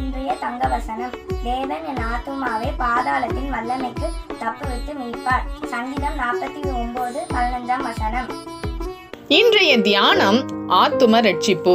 இன்றைய தங்க வசனம் தேவன் என் ஆத்துமாவை பாதாளத்தின் வல்லமைக்கு தப்புவித்து மீட்பார். சங்கீதம் நாற்பத்தி ஒன்பது பதினஞ்சாம் வசனம். இன்றைய தியானம் ஆத்தும ரட்சிப்பு.